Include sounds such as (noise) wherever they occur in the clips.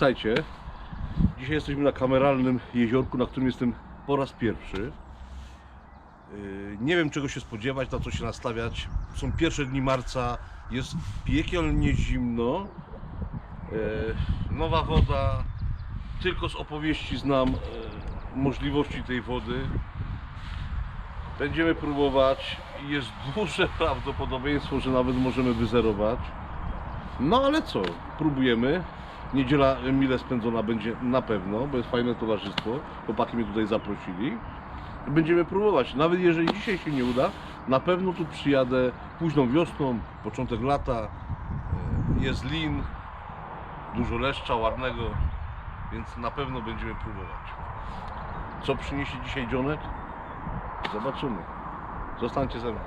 Witajcie. Dzisiaj jesteśmy na kameralnym jeziorku, na którym jestem po raz pierwszy. Yy, Nie wiem czego się spodziewać, na co się nastawiać. Są pierwsze dni marca, jest piekielnie zimno. Yy, Nowa woda, tylko z opowieści znam yy, możliwości tej wody. Będziemy próbować i jest (laughs) duże prawdopodobieństwo, że nawet możemy wyzerować. No ale co, próbujemy. Niedziela mile spędzona będzie na pewno, bo jest fajne towarzystwo. Chłopaki mnie tutaj zaprosili. Będziemy próbować. Nawet jeżeli dzisiaj się nie uda, na pewno tu przyjadę późną wiosną, początek lata. E, Jest lin, dużo leszcza ładnego, więc na pewno będziemy próbować. Co przyniesie dzisiaj dzionek? Zobaczymy. Zostańcie ze mną.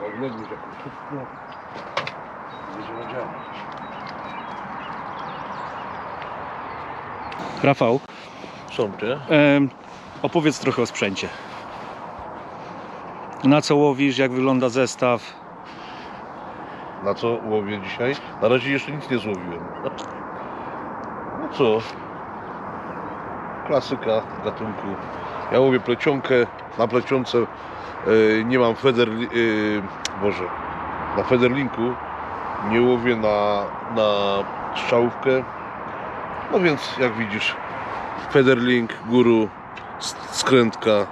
Odległość jakąś szybko. Będziemy działać. Rafał, Są em, opowiedz trochę o sprzęcie. Na co łowisz, jak wygląda zestaw? Na co łowię dzisiaj? Na razie jeszcze nic nie złowiłem. No co? Klasyka gatunku. Ja łowię plecionkę. Na plecionce e, nie mam feder... e, Boże. Na federlinku nie łowię na, na strzałówkę. No więc jak widzisz federlink, guru, skrętka,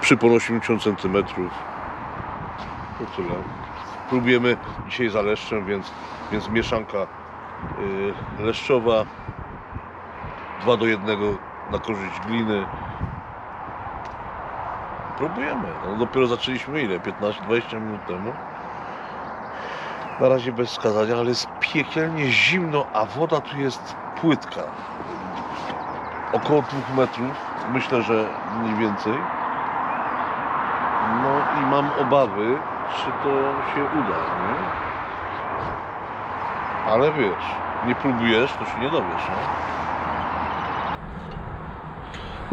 przypon 80 cm. To tyle próbujemy dzisiaj za leszczem, więc, więc mieszanka y, leszczowa 2 do 1 na korzyść gliny. Próbujemy. No, dopiero zaczęliśmy ile? 15-20 minut temu. Na razie bez skazania, ale jest piekielnie zimno, a woda tu jest płytka. Około 2 metrów. Myślę, że mniej więcej. No i mam obawy, czy to się uda, nie? Ale wiesz, nie próbujesz, to się nie dowiesz, no.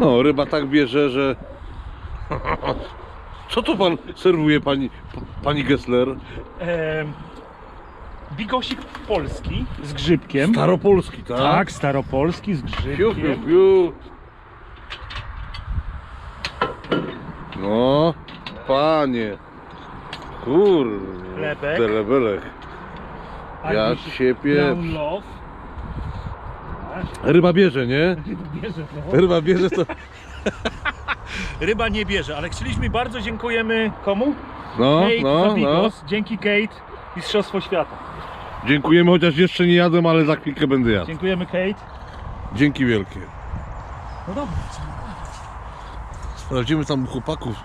No, ryba tak bierze, że... Co to pan serwuje, pani, pani Gessler? Bigosik polski z grzybkiem. Staropolski, tak? Tak, staropolski z Fiu, fiu, grzybkiem. fiu. No, panie. Kurde. Chlebek. Ja. Brown love. Ryba bierze, nie? Bierze, no. Ryba bierze to... (laughs) Ryba nie bierze, ale chcieliśmy bardzo dziękujemy komu? No, Kate no, no. Dzięki Kate Mistrzostwo Świata. Dziękujemy, chociaż jeszcze nie jadłem, ale za chwilkę będę jadł. Dziękujemy Kate. Dzięki wielkie. No dobra. Sprawdzimy tam u chłopaków.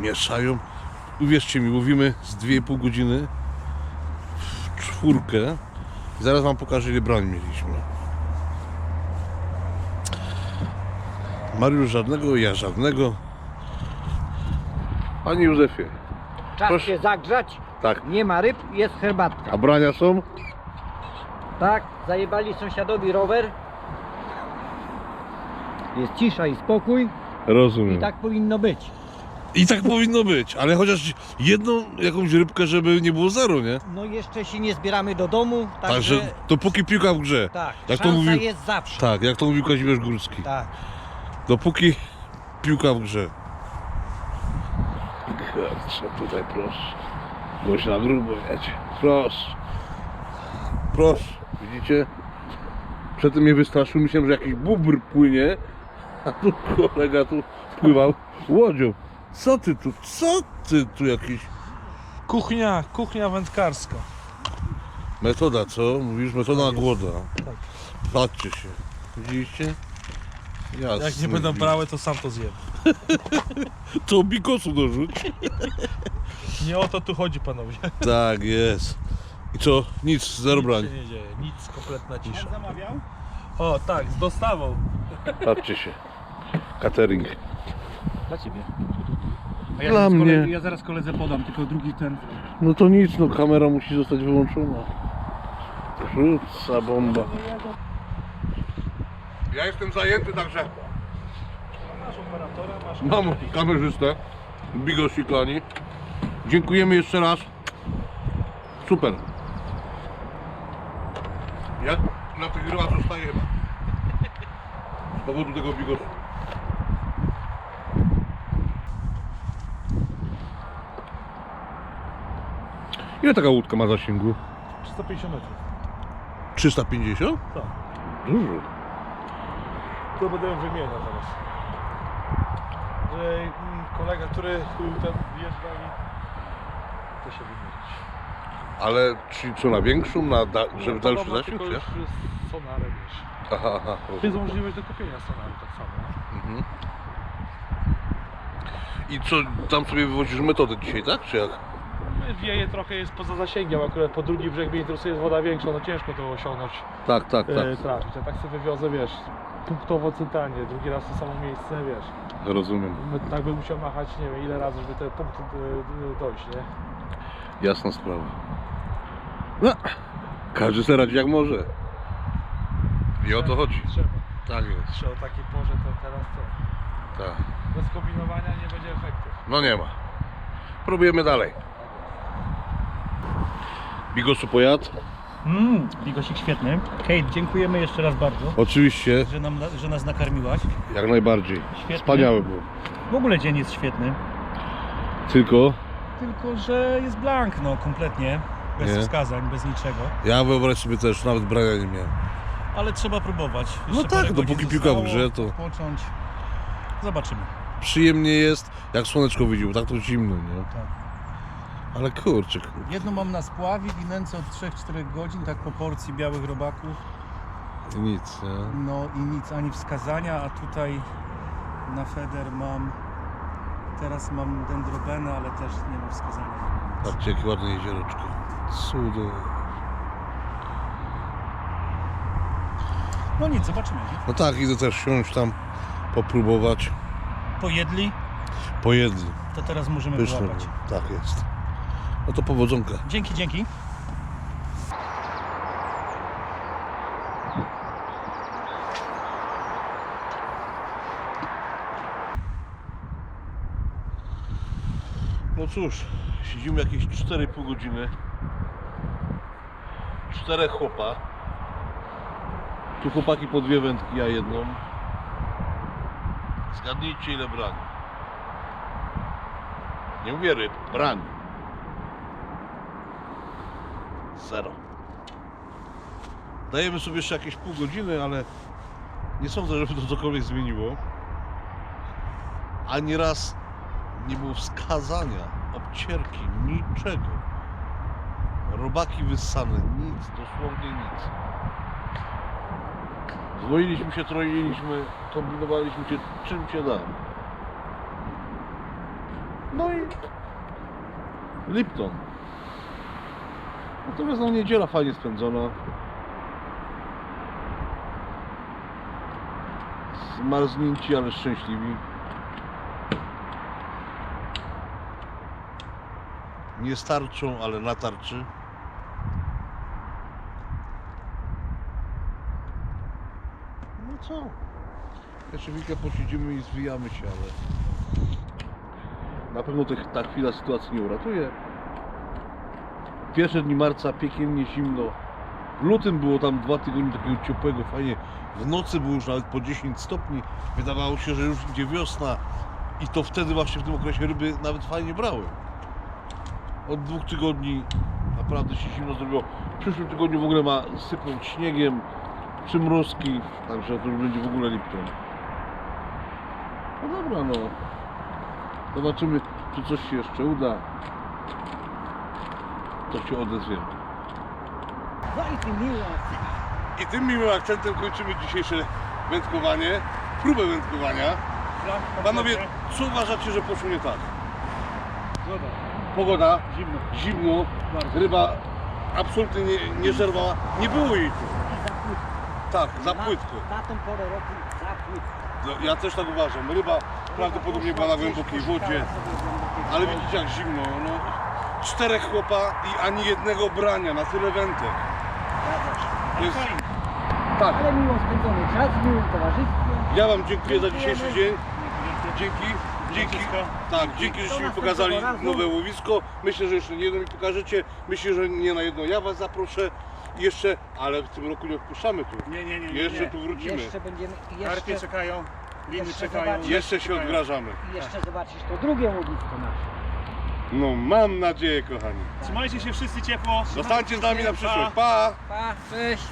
Mieszają. Uwierzcie mi, mówimy z 2,5 godziny w czwórkę. Zaraz wam pokażę ile brań mieliśmy. Mariusz żadnego, ja żadnego. Panie Józefie, Czas Proszę. się zagrzać, tak, nie ma ryb, jest herbatka. a brania są? Tak, zajebali sąsiadowi rower. Jest cisza i spokój Rozumiem. i tak powinno być. I tak powinno być, ale chociaż jedną jakąś rybkę, żeby nie było zero, nie? No jeszcze się nie zbieramy do domu, także Także dopóki piłka w grze. tak, jak to szansa mówił- jest zawsze. Tak, jak to mówił Kazimierz Górski. Tak. Dopóki piłka w grze. Kurczę, tutaj proszę. Goś na grubo jedzie. Proszę. Proszę. Widzicie? Przedtem mnie wystraszył, myślałem, że jakiś bubr płynie, a tu kolega tu pływał łodzią. Co ty tu, co ty tu jakiś... Kuchnia, kuchnia wędkarska. Metoda, co? Mówisz, metoda na głoda. Patrzcie się. Widzieliście? Jasne. Jak nie będą brały, to sam to zjem. (laughs) To bikosu dorzuć. (laughs) Nie o to tu chodzi, panowie. (laughs) Tak, jest. I co? Nic, zero Nic brań. się nie dzieje, nic, kompletna cisza. O, tak, z dostawą. Patrzcie się. Catering. Dla ciebie. A Dla zaraz mnie. Koledze, ja zaraz koledze podam, tylko drugi ten. No to nic, no kamera musi zostać wyłączona. Krótca bomba. Ja jestem zajęty, także Masz operatora, masz Mam kamerzystę, Bigosik Lani. Dziękujemy jeszcze raz. Super. Ja na tych grach zostaję chyba. Z powodu tego bigosu. Ile taka łódka ma zasięgu? 350 metrów. 350? Tak. Dużo. To będę ją wymieniał teraz. Że mm, kolega, który ten wjeżdżał i to się wymienić. Ale czy co na większą, na da, żeby No, dalszy podobno zasięg? tylko czy? już z sonarem wiesz. Aha, aha. Jest możliwość do kupienia sonaru tak samo. nie? Mhm. I co, tam sobie wywozisz metodę dzisiaj, tak? Czy jak? Wieje trochę jest poza zasięgiem, akurat po drugi brzeg mnie interesuje jest woda większa, no ciężko to osiągnąć, Tak, tak, tak. e, trafić. Tak sobie wywiozę, wiesz, punktowo centralnie, drugi raz to samo miejsce, wiesz. Rozumiem. My, tak bym musiał machać, nie wiem ile razy, żeby te punkty e, e, dojść, nie? Jasna sprawa. No, każdy sobie radzi jak może. I o to chodzi. Trzeba. Tak jest. Trzeba o takiej porze to teraz to. Tak. Bez kombinowania nie będzie efektu. No nie ma. Próbujemy dalej. Bigosu pojad? Mmm, bigosik świetny. Kate, dziękujemy jeszcze raz bardzo, Oczywiście, że, nam, że nas nakarmiłaś. jak najbardziej. Świetny. Wspaniały był. W ogóle dzień jest świetny, Tylko tylko że jest blank, no kompletnie. Bez Nie. wskazań, bez niczego. ja wyobraź sobie też, nawet brania nie miałem. Ale trzeba próbować. No Jeszcze tak, parę godzin dopóki piłka w zostało, grze, to- Odpocząć. Zobaczymy. Przyjemnie jest, jak słoneczko widzi, bo tak to zimno, nie? Tak. Ale kurczę, Jedno mam na spławie i nęcę od 3-4 godzin, tak po porcji białych robaków. nic, nie? No i nic, ani wskazania, a tutaj na feder mam, teraz mam dendrobenę, ale też nie ma wskazania. Patrzcie, jakie ładne jezioroczko. Cudo. No nic, zobaczymy. No tak, idę też siąść tam, popróbować. Pojedli, Pojedli. to teraz możemy Pyszne. wyłapać. Tak jest. No to powodzonka. Dzięki, dzięki. No cóż, siedzimy jakieś 4,5 godziny. Czterech chłopa. Tu chłopaki po dwie wędki, ja jedną. Zgadnijcie ile brani. Nie mówię ryb, brani. Zero. Dajemy sobie jeszcze jakieś pół godziny, ale nie sądzę, żeby to cokolwiek zmieniło. Ani raz nie było wskazania, obcierki, niczego. Robaki wyssane, nic, dosłownie nic. Zwoiliśmy się, troiliśmy, kombinowaliśmy się czym się da. No i Lipton. Natomiast no niedziela fajnie spędzona. Zmarznięci, ale szczęśliwi. Nie starczą, ale na tarczy. No co? Jeszcze chwilkę posiedzimy i zwijamy się, ale na pewno tych, ta chwila sytuacji nie uratuje. Pierwsze dni marca piekielnie zimno. W lutym było tam dwa tygodnie takiego ciepłego, fajnie. W nocy było już nawet po 10 stopni. Wydawało się, że już idzie wiosna. I to wtedy właśnie w tym okresie ryby nawet fajnie brały od dwóch tygodni naprawdę się zimno zrobiło. W przyszłym tygodniu w ogóle ma sypnąć śniegiem, przymrozki, także to już będzie w ogóle Lipton. No dobra, no. Zobaczymy, czy coś się jeszcze uda. To się odezwiemy. No i ty miło. I tym miłym akcentem kończymy dzisiejsze wędkowanie, próbę wędkowania. Panowie, co uważacie, że poszło nie tak? Zgoda. Pogoda, Zimno. zimno, ryba absolutnie nie, nie żerwała, nie było jej tu. Za płytko. Tak, za Na- płytko. Na tą porę roku za płytko. No, ja też tak uważam. Ryba prawdopodobnie była na głębokiej wodzie, ale widzicie jak zimno. No, czterech chłopa i ani jednego brania na tyle wędek. To jest, tak, Ale miło spędzony czas, w miłym towarzystwie. ja Wam dziękuję za dzisiejszy dzień. dzięki, dzięki, tak, dzięki, żeście mi pokazali nowe łowisko. Myślę, że jeszcze nie jedno mi pokażecie. Myślę, że nie na jedno ja was zaproszę jeszcze, ale w tym roku nie odpuszczamy tu. Nie, nie, nie. nie, Jeszcze nie. tu wrócimy. Jeszcze będziemy, Karpie jeszcze, czekają, liny jeszcze czekają. zobaczysz. Jeszcze się czekają. odgrażamy. i jeszcze zobaczysz to drugie łowisko nasze. No mam nadzieję, kochani. Trzymajcie się wszyscy ciepło. Zostańcie z nami na przyszłość. Pa! Pa, cześć!